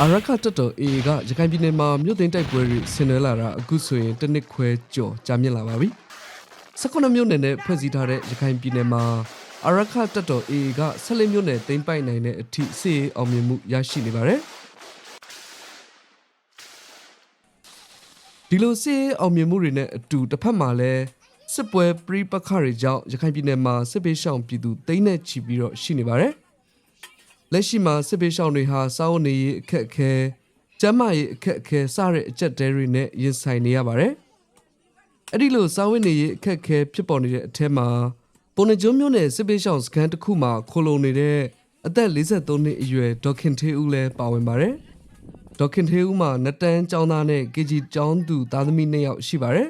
အာရခတက်တော် AA ကရခိုင်ပြည်နယ်မှာမြို့သိမ်းတိုက်ပွဲတွေဆင်နွှဲလာတာအခုဆိုရင်တစ်နှစ်ခွဲကျော်ကြာမြင့်လာပါပြီ။19မြို့နယ်နဲ့ဖွဲ့စည်းထားတဲ့ရခိုင်ပြည်နယ်မှာအာရခတက်တော် AA က14မြို့နယ်သိမ်းပိုက်နိုင်တဲ့အထိစစ်ရေးအောင်မြင်မှုရရှိနေပါတယ်။ဒီလိုစစ်ရေးအောင်မြင်မှုတွေနဲ့အတူတစ်ဖက်မှာလည်းစစ်ပွဲပရိပခတွေကြောင့်ရခိုင်ပြည်နယ်မှာစစ်ပေးရှောင်ပြည်သူတိမ့်နဲ့ချီပြီးတော့ရှိနေပါတယ်။ လက်ရှိမှာစစ်ပေးရှောင်တွေဟာစားဝတ်နေရေးအခက်အခဲကျန်းမာရေးအခက်အခဲစတဲ့အကြက်တဲတွေနဲ့ရင်ဆိုင်နေရပါတယ်။အဲ့ဒီလိုစားဝတ်နေရေးအခက်အခဲဖြစ်ပေါ်နေတဲ့အထက်မှာပုံနှကျုံမြို့နယ်စစ်ပေးရှောင်စခန်းတစ်ခုမှာခိုလုံနေတဲ့အသက်53နှစ်အရွယ်ဒေါက်ခင်ထေးဦးလည်းပါဝင်ပါတယ်။ဒေါက်ခင်ထေးဦးမှာနှစ်တန်းကျောင်းသားနဲ့ KG ကျောင်းသူသားသမီး2ယောက်ရှိပါတယ်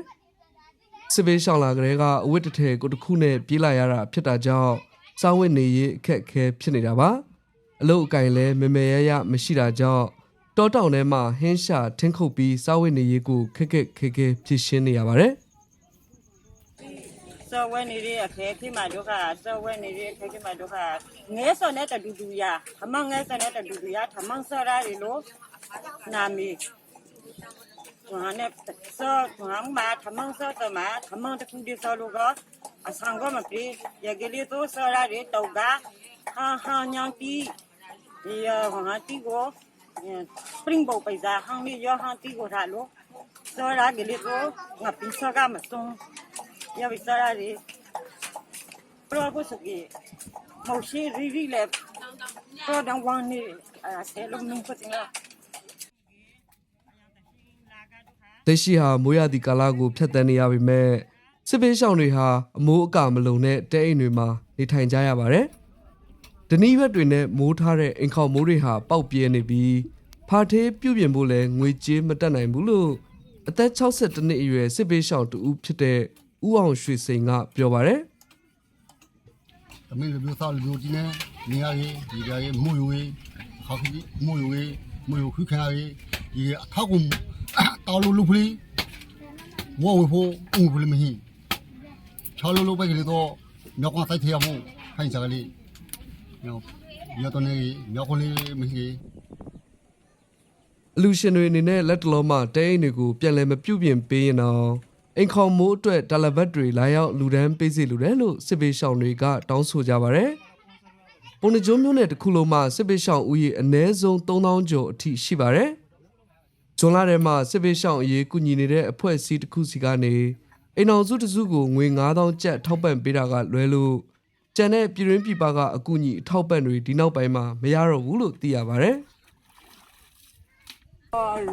။စစ်ပေးရှောင်လာကလေးကအဝတ်တစ်ထည်ကိုတစ်ခုနဲ့ပြေးလာရတာဖြစ်တာကြောင့်စားဝတ်နေရေးအခက်အခဲဖြစ်နေတာပါ။ အလုတ်အကင်လဲမမေရရမရှိတာကြောင့်တောတောင်ထဲမှာဟင်းရှာထင်းခုတ်ပြီးစားဝတ်နေရေးကိုခက်ခက်ခဲခဲဖြည့်ရှင်းနေရပါတယ်စောဝဲနေတဲ့အခက်ဖြစ်မှာဒုက္ခစောဝဲနေတဲ့အခက်ဖြစ်မှာဒုက္ခငဲစောနဲ့တူတူရထမငဲစောနဲ့တူတူရထမစောရရီလို့နာမီဘာနဲ့စောဘာမှထမစောတမထမတခုဒီစောလို့ကအဆန်ကမပြေရကလေးတော့စောရရီတော့ကဟာဟာညောင် တီဒီဟာတီကိုစပရင်ဘောပိဇာဟန်လီယောဟန်တီကိုထားလို့စောရကလေးကိုငါပိစောကမစုံ ya bisara de pro ko so ke mo shi ri ri le pro dan wan ni a se lo nung ko tinga လက်ရှိဟာမိုးရသည့်ကာလကိုဖျက်ဆီးနေရပေမဲ့စစ်ပေးရှောင်တွေဟာအမိုးအကာမလုံတဲ့တဲအိမ်တွေမှာနေထိုင်ကြရပါတယ်။ ဒနီးဘက်တွေနဲ့မိုးထားတဲ့အိမ်ခေါင်မိုးတွေဟာပေါက်ပြဲနေပြီးဖာထေးပြုတ်ပြင်ဖို့လဲငွေကြေးမတက်နိုင်ဘူးလို့အသက်62နှစ်အရွယ်စစ်ပေးရှောင်တူဦးဖြစ်တဲ့ဦးအောင်ရွှေစိန်ကပြောပါတယ်။တမင်းလူမျိုးသားလူမျိုးဒီနဲ့နေရာကြီးဒီကြရေးမှုယူရေးခါခကြီးမှုယူရေးမှုယူခွခါရေးဒီအထောက်ကူတောက်လို့လူဖလီဝဝဖို့ဦးဖလီမဟိချောလို့လို့ပဲကလေးတော့မြောက်ကတိုက်ထရမှုခိုင်းစားကလေးညော ရတော့နေမြောက်ကလေးမဟိအလူရှင်တွေအနေနဲ့လက်တလုံးမှတဲအိမ်တွေကိုပြန်လည်မပြုတ်ပြင်ပေးရင်တော့အိမ်ခေါင်မိုးအတွက်တာလဘတ်တွေလာရောက်လူဒန်းပေးစီလူတယ်လို့စစ်ပေးရှောင်တွေကတောင်းဆိုကြပါဗျ။ပုံနှကျုံမျိုးနယ်တစ်ခုလုံးမှာစစ်ပေးရှောင်ဦးရေအနည်းဆုံး3000ကျော်အထိရှိပါတယ်။ဇွန်လထဲမှာစစ်ပေးရှောင်အရေးကူညီနေတဲ့အဖွဲ့အစည်းတစ်ခုစီကနေအိမ်အောင်စုတစ်စုကိုငွေ9000ကျပ်ထောက်ပံ့ပေးတာကလွဲလို့ ကျန်တဲ့ပြည်ရင်းပြည်ပကအကူအညီအထောက်ပံ့တွေဒီနောက်ပိုင်းမှာမရတော့ဘူးလို့သိရပါတယ်။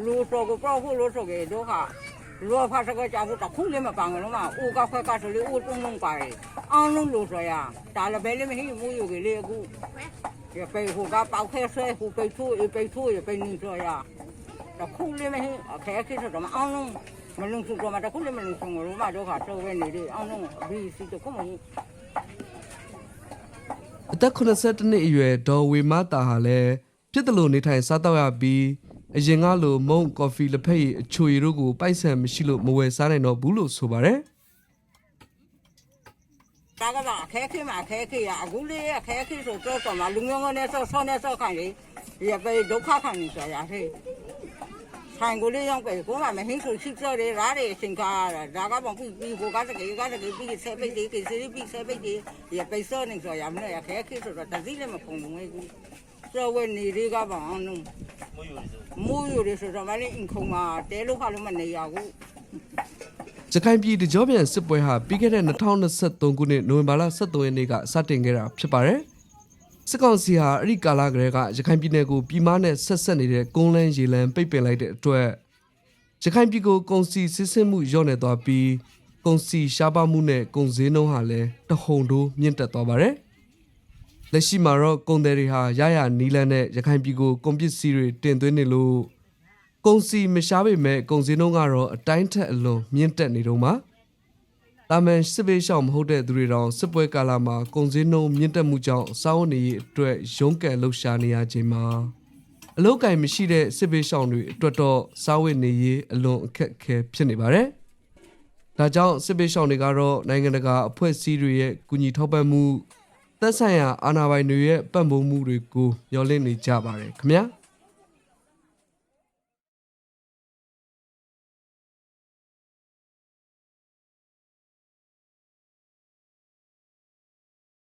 လူဆိုကိုပေါ့ဖို့လို့ဆိုကေဒုက္ခလူဖတ်စကကြဖို့တခုလည်းမပန်းလို့မအိုကခွဲကဆိုလေအိုတုံးလုံးပါတယ်အောင်လုံးလို့ဆိုရဒါလည်းပဲလည်းမရှိဘူးယူကေလေအခုရပေဟိုကပေါက်ခဲဆွဲဟိုပိတ်ထိုးပိတ်ထိုးရပိတ်နေဆိုရတခုလည်းမရှိအခက်အခဲဆိုတော့အောင်လုံးမလုံစုတော့မတခုလည်းမလုံစုလို့မဒုက္ခတော့ဝဲနေလေအောင်လုံးဘီစီတခုမဟုတ် အသက်82နှစ်အရွယ်ဒေါ်ဝေမတာဟာလည်းဖြစ်တယ်လို့နေထိုင်စားတော့ရပြီးအရင်ကလိုမုံကော်ဖီလက်ဖက်ရည်အချိုရည်တို့ကိုပိုက်ဆံမရှိလို့မဝယ်စားနိုင်တော့ဘူးလို့ဆိုပါတယ်ဒါကပါအခက်ခဲမှာအခက်ခဲရအခုလေးအခက်ခဲဆိုတော့တော့မလူမျိုးငနဲ့ဆောဆောနဲ့ဆောခံလေဒီပဲ ဒုက္ခခံနေကြရသေးဆိုင်ကိုလေးရောက်ပဲကိုမှမဟင်းဆိုရှိစောတယ်ရားတယ်အရှင်ကားဒါကပေါ့ပြီးပြီးကိုကတကယ်ကတကယ်ပြီးဆဲပိတ်လေးကိစီပြီးဆဲပိတ်လေးဒီပိတ်စောနေဆိုရမလို့အခက်ခဲဆိုတော့တစည်းလည်းမဖုံဘူးငယ်ကူစောဝဲနေလေးကပါအောင်လို့မူယူရဆိုတော့မလေးအင်ခုံမှာတဲလို့ခါလို့မနေရဘူး။ကြခိုင်ပြည်တကြောပြန်စစ်ပွဲဟာပြီးခဲ့တဲ့2023ခုနှစ်နိုဝင်ဘာလ23ရက်နေ့ကစတင်ခဲ့တာဖြစ်ပါတယ်။ စစ်ကောင်စီဟာအဲ့ဒီကာလကလေးကရခိုင်ပြည်နယ်ကိုပြည်မနဲ့ဆက်ဆက်နေတဲ့ကုန်းလန်းရေလန်းပိတ်ပင်လိုက်တဲ့အတွက်ရခိုင်ပြည်ကိုကုန်စီစစ်ဆင်မှုညော့နေသွားပြီးကုန်စီရှားပါမှုနဲ့ကုန်စည်နှုန်းဟာလည်းတဟုန်တိုးမြင့်တက်သွားပါတယ်။လက်ရှိမှာတော့ကုန်သည်တွေဟာရရနီးလန်းနဲ့ရခိုင်ပြည်ကိုကုန်ပစ္စည်းတွေတင်သွင်းနေလို့ကုန်စီမရှားပေမဲ့ကုန်စည်နှုန်းကတော့အတိုင်းထက်အလွန်မြင့်တက်နေတော့မှာ။ တာမန်စစ်ပေးရှောင်မဟုတ်တဲ့သူတွေတောင်စစ်ပွဲကာလမှာကုန်စည်နှုန်းမြင့်တက်မှုကြောင့်စောင်းနေရေးအတွက်ရုန်းကန်လှုပ်ရှားနေရခြင်းမှာအလုတ်ကင်မရှိတဲ့စစ်ပေးရှောင်တွေအတွက်တော့စားဝတ်နေရေးအလွန်အခက်အခဲဖြစ်နေပါတယ်။ဒါကြောင့်စစ်ပေးရှောင်တွေကတော့နိုင်ငံတကာအဖွဲ့အစည်းတွေရဲ့ကူညီထောက်ပံ့မှုသက်ဆိုင်ရာအာဏာပိုင်တွေရဲ့ပံ့ပိုးမှုတွေကိုမျှော်လင့်နေကြပါတယ်ခင်ဗျာ။